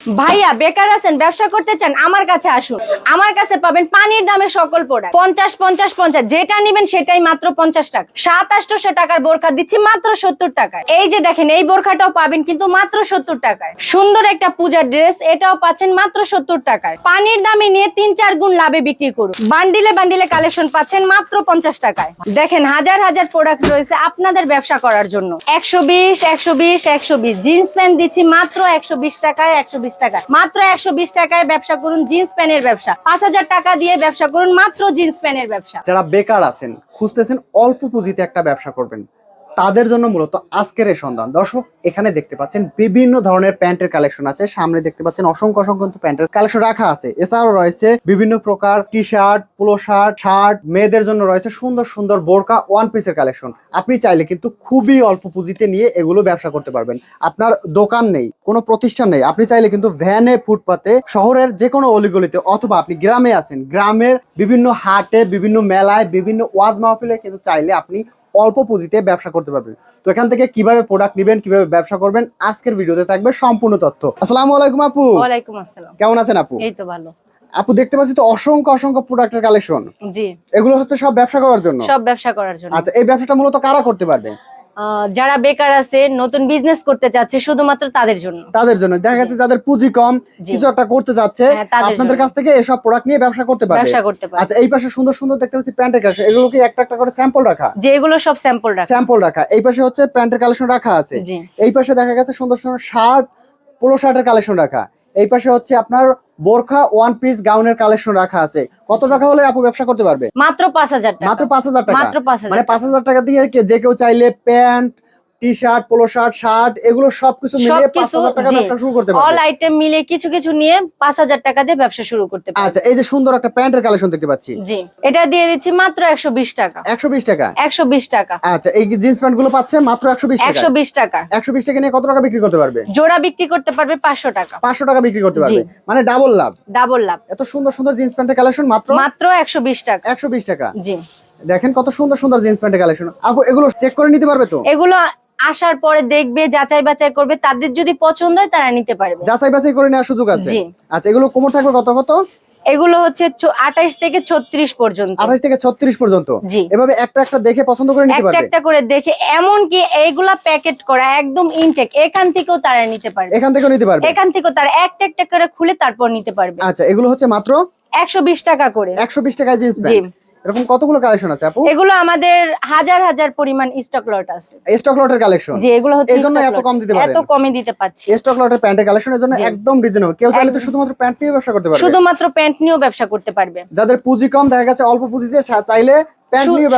ভাইয়া, বেকার আছেন, ব্যবসা করতে চান, আমার কাছে আসুন। আমার কাছে পাবেন পানির দামে সকল প্রোডাক্ট পঞ্চাশ পঞ্চাশ পঞ্চাশ, যেটা নিবেন সেটাই মাত্র পঞ্চাশ টাকা। সাত আটশো টাকার বোরখা দিচ্ছি মাত্র সত্তর টাকায়। এই যে দেখেন, এই বোরখাটাও পাবেন কিন্তু মাত্র সত্তর টাকায়। সুন্দর একটা পূজার ড্রেস এটাও পাচ্ছেন মাত্র সত্তর টাকায়। পানির দামে নিয়ে তিন, চার গুণ লাভে বিক্রি করুন। বান্ডিলে বান্ডিলে কালেকশন পাচ্ছেন মাত্র পঞ্চাশ টাকায়। দেখেন, হাজার হাজার প্রোডাক্ট রয়েছে আপনাদের ব্যবসা করার জন্য। একশো বিশ একশো বিশ একশো বিশ। জিন্স প্যান্ট দিচ্ছি মাত্র একশো বিশ টাকায়, একশো বিশ টাকায় মাত্র একশো বিশ টাকায় ব্যবসা করুন জিন্স প্যান্টের ব্যবসা। পাঁচ হাজার টাকা দিয়ে ব্যবসা করুন মাত্র জিন্স প্যান্টের ব্যবসা। যারা বেকার আছেন, খুঁজতেছেন অল্প পুঁজিতে একটা ব্যবসা করবেন। তাদের জন্য মূলত আজকের এই সন্ধান। দর্শক, এখানে দেখতে পাচ্ছেন বিভিন্ন ধরনের প্যান্টের কালেকশন আছে। সামনে দেখতে পাচ্ছেন অসংখ্য অসংখ্য প্যান্টের কালেকশন রাখা আছে। এছাড়াও রয়েছে বিভিন্ন প্রকার T shirt polo shirt shirt, মেয়েদের জন্য রয়েছে সুন্দর সুন্দর বোরকা ওয়ান পিসের কালেকশন। আপনি চাইলে কিন্তু খুবই অল্প পুঁজিতে নিয়ে এগুলো ব্যবসা করতে পারবেন। আপনার দোকান নেই, কোনো প্রতিষ্ঠান নেই, আপনি চাইলে কিন্তু ভ্যানে, ফুটপাতে, শহরের যে কোনো অলিগলিতে অথবা আপনি গ্রামে আছেন, গ্রামের বিভিন্ন হাটে, বিভিন্ন মেলায়, বিভিন্ন ওয়াজ মাহফিলে কিন্তু চাইলে আপনি অল্প পুঁজিতে ব্যবসা করতে পারবেন। তো এখান থেকে কীভাবে প্রোডাক্ট নেবেন কীভাবে ব্যবসা করবেন আজকের ভিডিওতে থাকবে সম্পূর্ণ তথ্য। আসসালামু আলাইকুম আপু। ওয়ালাইকুম আসসালাম। কেমন আছেন আপু? এই তো ভালো। আপু দেখতে পাচ্ছি তো অসংখ্য অসংখ্য প্রোডাক্টের কালেকশন জি। এগুলো হচ্ছে সব ব্যবসা করার জন্য? সব ব্যবসা করার জন্য। আচ্ছা এই ব্যবসাটা মূলত কারা করতে পারবে? যারা বেকার আছে নতুন বিজনেস করতে চাচ্ছে শুধুমাত্র তাদের জন্য। তাদের জন্য। দেখা যাচ্ছে যাদের পুঁজি কম কিছু একটা করতে যাচ্ছে হ্যাঁ, আপনাদের কাছ থেকে এসব প্রোডাক্ট নিয়ে ব্যবসা করতে পারবে। ব্যবসা করতে পারে আচ্ছা এই পাশে সুন্দর সুন্দর দেখতে পাচ্ছি প্যান্টের কালেকশন। এগুলো কি একটা একটা করে স্যাম্পল রাখা? যে এগুলো সব স্যাম্পল রাখা। স্যাম্পল রাখা। এই পাশে হচ্ছে প্যান্টের কালেকশন রাখা আছে। এই পাশে দেখা গেছে সুন্দর সুন্দর শার্ট পোলো শার্টের কালেকশন রাখা। এই পাশে হচ্ছে আপনার বোরখা ওয়ান পিস গাউনের কালেকশন রাখা আছে। কত টাকা হলে আপু ব্যবসা করতে পারবে? মাত্র পাঁচ হাজার টাকা। মাত্র পাঁচ হাজার টাকা? মানে পাঁচ হাজার টাকা দিয়ে যে কেউ চাইলে pant T shirt polo shirt shirt এগুলো সবকিছু মিলিয়ে পাঁচ হাজার টাকা ব্যবসা শুরু করতে অল আইটেম মিলে কিছু কিছু নিয়ে পাঁচ হাজার টাকা দিয়ে ব্যবসা শুরু করতে পারে আচ্ছা এই যে সুন্দর একটা প্যান্টের কালেকশন দেখতে পাচ্ছি। জি এটা দিয়ে দিচ্ছি মাত্র একশো বিশ টাকা। একশো বিশ টাকা? একশো বিশ টাকা। আচ্ছা এই জিন্স প্যান্টগুলো পাচ্ছেন মাত্র একশো বিশ টাকা একশো বিশ টাকা। একশো বিশ টাকা নিয়ে কত টাকা বিক্রি করতে পারবে? জোড়া বিক্রি করতে পারবে পাঁচশো টাকা। পাঁচশো টাকা বিক্রি করতে পারবে। মানে ডাবল লাভ। ডাবল লাভ। এত সুন্দর সুন্দর জিন্স প্যান্টের কালেকশন মাত্র? মাত্র একশো বিশ টাকা। একশো বিশ টাকা। জি। দেখেন কত সুন্দর সুন্দর জিন্স প্যান্টের কালেকশন। আপু এগুলো চেক করে নিতে পারবে তো? এগুলো আসার পরে দেখবে যাচাই বাছাই করবে তাদের যদি পছন্দ হয় তারা নিতে পারবে। যাচাই বাছাই করে নেওয়ার সুযোগ আছে? আচ্ছা এগুলো কোমর থাকবে কত কত? এগুলো হচ্ছে আঠাইশ থেকে ছত্রিশ পর্যন্ত। আঠাশ থেকে ছত্রিশ পর্যন্ত? এভাবে একটা একটা দেখে পছন্দ করে নিতে একটা পারবে? একটা করে দেখে এমন কি এইগুলা প্যাকেট করা একদম ইনটেক এখান থেকেও তারা নিতে পারবে। এখান থেকেও নিতে পারবে? এখান থেকেও তারা একটা একটা করে খুলে তারপর নিতে পারবে। আচ্ছা এগুলো হচ্ছে মাত্র একশো বিশ টাকা করে। একশো বিশ টাকায় জিন্স প্যান্ট। এরকম কতগুলো কালেকশন আছে আপু? এগুলো আমাদের হাজার হাজার পরিমাণ স্টক লট আছে। স্টক লটের কালেকশন জি এগুলো হচ্ছে এজন্য এত কম দিতে পারেন। এত কমে দিতে পাচ্ছি স্টক লটের প্যান্টের কালেকশন জন্য জি। একদম রিজনেবল কেউ চাইলে তো শুধুমাত্র প্যান্ট নিয়ে ব্যবসা করতে পারবে। শুধুমাত্র প্যান্ট নিয়েও ব্যবসা করতে পারবে। যাদের পুঁজি কম দেখা গেছে অল্প পুঁজিতে চাইলে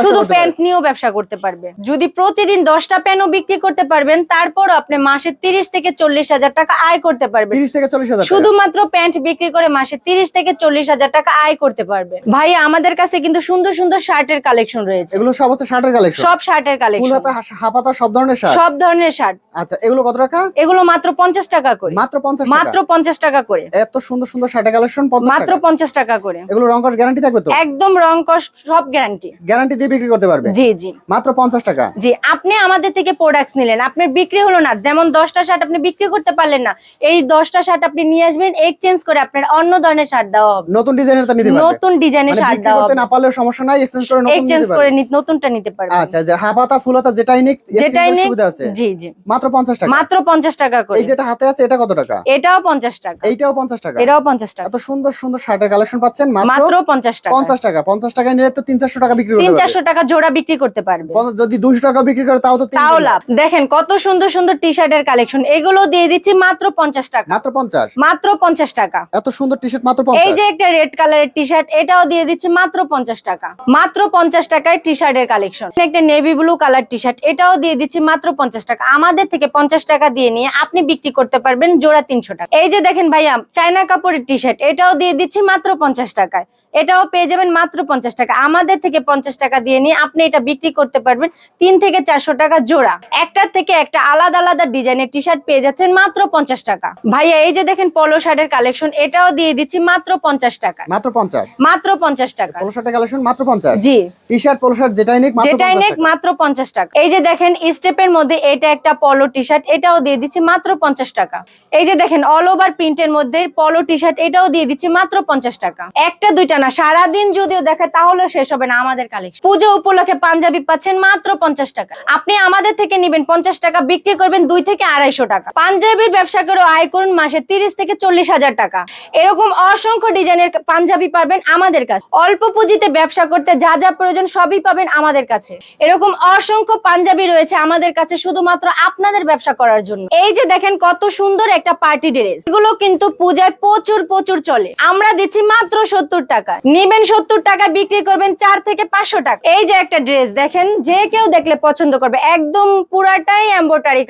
শুধু প্যান্ট নিয়েও ব্যবসা করতে পারবে। যদি প্রতিদিন দশটা প্যান্টও বিক্রি করতে পারবেন তারপর আপনি মাসে তিরিশ থেকে চল্লিশ হাজার টাকা আয় করতে পারবেন। তিরিশ থেকে চল্লিশ হাজার শুধুমাত্র প্যান্ট বিক্রি করে মাসে তিরিশ থেকে চল্লিশ হাজার টাকা আয় করতে পারবে। ভাই আমাদের কাছে কিন্তু সুন্দর সুন্দর শার্টের কালেকশন রয়েছে। এগুলো সব হচ্ছে শার্টের কালেকশন? সব শার্টের কালেকশন। হাতা হা- হাফ হাতা সব ধরনের শার্ট? সব ধরনের শার্ট। আচ্ছা এগুলো কত টাকা? এগুলো মাত্র পঞ্চাশ টাকা করে। মাত্র পঞ্চাশ মাত্র পঞ্চাশ টাকা করে। এত সুন্দর সুন্দর শার্টের কালেকশন মাত্র পঞ্চাশ টাকা করে। এগুলো রং কস গ্যারান্টি থাকবে তো? একদম রং কস্ট সব গ্যারান্টি। গ্যারান্টি দিয়ে বিক্রি করতে পারবে? জি জি। মাত্র পঞ্চাশ টাকা? জি আপনি আমাদের থেকে প্রোডাক্টস নিলেন। আপনার বিক্রি হলো না। যেমন দশটা শার্ট আপনি বিক্রি করতে পারলেন না এই দশটা শার্ট আপনি নিয়ে আসবেন এক্সচেঞ্জ করে আপনার অন্য ধরনের শার্ট দেওয়া হবে। নতুন ডিজাইনের তা নিতে পারবে। নতুন ডিজাইনের শার্ট বিক্রি দেওয়া করতে হবে। না পারলেও সমস্যা নাই এক্সচেঞ্জ করে নতুন এক্সচেঞ্জ করে নতুনটা নিতে পারবেন। আচ্ছা যে হাফ হাতা ফুল হাতা যেটাই নিক যেটাই নেই সুবিধা আছে। জি জি। মাত্র পঞ্চাশ টাকা। মাত্র পঞ্চাশ টাকা করে। এই যেটা হাতে আছে এটা কত টাকা? এটাও পঞ্চাশ টাকা। এইটাও পঞ্চাশ টাকা। এটাও পঞ্চাশ টাকা। এত সুন্দর সুন্দর শার্টের কালেকশন পাচ্ছেন মাত্র মাত্র পঞ্চাশ টাকা। পঞ্চাশ টাকা। পঞ্চাশ টাকায় নিলে তো তিন চারশো টাকা বিক্রি তিন চারশো টাকা জোড়া বিক্রি করতে পারবে। পঞ্চাশ- যদি দুশো টাকা বিক্রি করে তাও তো তাও লাভ। দেখেন কত সুন্দর সুন্দর টি শার্টের কালেকশন এগুলো দিয়ে দিচ্ছি মাত্র পঞ্চাশ টাকা। মাত্র পঞ্চাশ? মাত্র পঞ্চাশ টাকা। এত সুন্দর টি শার্ট মাত্র এই যে একটা রেড কালারের টি শার্ট এটাও দিয়ে দিচ্ছি মাত্র পঞ্চাশ টাকা। মাত্র পঞ্চাশ টাকায় টি শার্টের কালেকশন একটা navy blue colour T shirt এটাও দিয়ে দিচ্ছি মাত্র পঞ্চাশ টাকা। আমাদের থেকে পঞ্চাশ টাকা দিয়ে নিয়ে আপনি বিক্রি করতে পারবেন জোড়া তিনশো টাকা। এই যে দেখেন ভাইয়া চায়না কাপড়ের টি শার্ট এটাও দিয়ে দিচ্ছি মাত্র পঞ্চাশ টাকায়। এটাও পেয়ে যাবেন মাত্র পঞ্চাশ টাকা। আমাদের থেকে পঞ্চাশ টাকা দিয়ে নিয়ে আপনি এটা বিক্রি করতে পারবেন তিন থেকে চারশো টাকা জোড়া। একটার থেকে একটা আলাদা আলাদা ডিজাইনের টি শার্ট পেয়ে যাচ্ছেন মাত্র পঞ্চাশ টাকা। ভাইয়া এই যে দেখেন পলো শার্টের কালেকশন এটাও দিয়ে দিচ্ছি মাত্র পঞ্চাশ টাকা। মাত্র পঞ্চাশ? মাত্র পঞ্চাশ টাকা। পোলো শার্টের কালেকশন মাত্র পঞ্চাশ? জি। টি শার্ট পোলো শার্ট যেটাই নিক যেটাই 50 নেক মাত্র পঞ্চাশ টাকা। এই যে দেখেন স্টেপের মধ্যে এটা একটা পলো টি শার্ট এটাও দিয়ে দিচ্ছি মাত্র পঞ্চাশ টাকা। এই যে দেখেন অল ওভার প্রিন্টের মধ্যে পলো টি শার্ট এটাও দিয়ে দিচ্ছি মাত্র পঞ্চাশ টাকা। একটা দুইটা না, সারাদিন যদিও দেখে তাহলেও শেষ হবে না আমাদের কালেকশন পুজো উপলক্ষে পাঞ্জাবি পাচ্ছেন মাত্র পঞ্চাশ টাকা। আপনি আমাদের থেকে নেবেন পঞ্চাশ টাকা, বিক্রি করবেন দুই থেকে আড়াইশো টাকা। পাঞ্জাবির ব্যবসা করে আয় করুন মাসে তিরিশ থেকে চল্লিশ হাজার টাকা। এরকম অসংখ্য ডিজাইনের পাঞ্জাবি পাবেন আমাদের কাছে। অল্প পুঁজিতে ব্যবসা করতে যা যা প্রয়োজন সবই পাবেন আমাদের কাছে। এরকম অসংখ্য পাঞ্জাবি রয়েছে আমাদের কাছে শুধুমাত্র আপনাদের ব্যবসা করার জন্য। এই যে দেখেন কত সুন্দর একটা পার্টি ড্রেস। এগুলো কিন্তু পূজায় প্রচুর প্রচুর চলে। আমরা দিচ্ছি মাত্র সত্তর টাকা। নিবেন সত্তর টাকা বিক্রি করবেন চার থেকে পাঁচশো টাকা। এই যে একটা ড্রেস দেখেন, যে কেউ দেখলে পছন্দ করবে, একদম পুরাটাই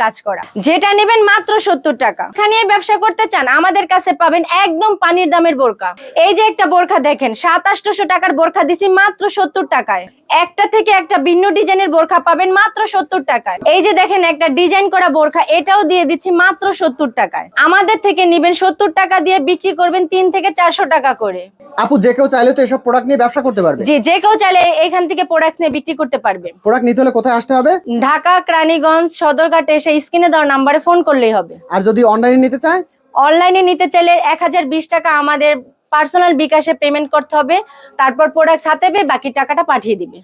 কাজ করা। যেটা নেবেন মাত্র সত্তর টাকা। এখানে ব্যবসা করতে চান, আমাদের কাছে পাবেন একদম পানির দামের বোরকা। এই যে একটা বোরখা দেখেন, সাত আটশো টাকার বোরখা দিছি মাত্র সত্তর টাকায়। একটা থেকে একটা ভিন্ন ডিজাইনের বোরখা পাবেন মাত্র সত্তর টাকায়। এই যে দেখেন একটা ডিজাইন করা বোরখা, এটাও দিয়ে দিচ্ছি মাত্র সত্তর টাকায়। আমাদের থেকে নিবেন সত্তর টাকা দিয়ে বিক্রি করবেন তিন থেকে চারশো টাকা করে। আপু, যে কেউ চাইলে তো এসব প্রোডাক্ট নিয়ে ব্যবসা করতে পারবে। জি যে কেউ চাইলে এখান থেকে প্রোডাক্ট নিয়ে বিক্রি করতে পারবে। প্রোডাক্ট নিতে হলে কোথায় আসতে হবে? ঢাকা ক্রানীগঞ্জ সদরঘাট এসে স্ক্রিনে দেওয়া নাম্বারে ফোন করলেই হবে। আর যদি অনলাইনে নিতে চায়? অনলাইনে নিতে চাইলে এক হাজার বিশ টাকা আমাদের পার্সোনাল বিকাশে পেমেন্ট করতে হবে। তারপর প্রোডাক্ট হাতে পেয়ে বাকি টাকাটা পাঠিয়ে দিবে।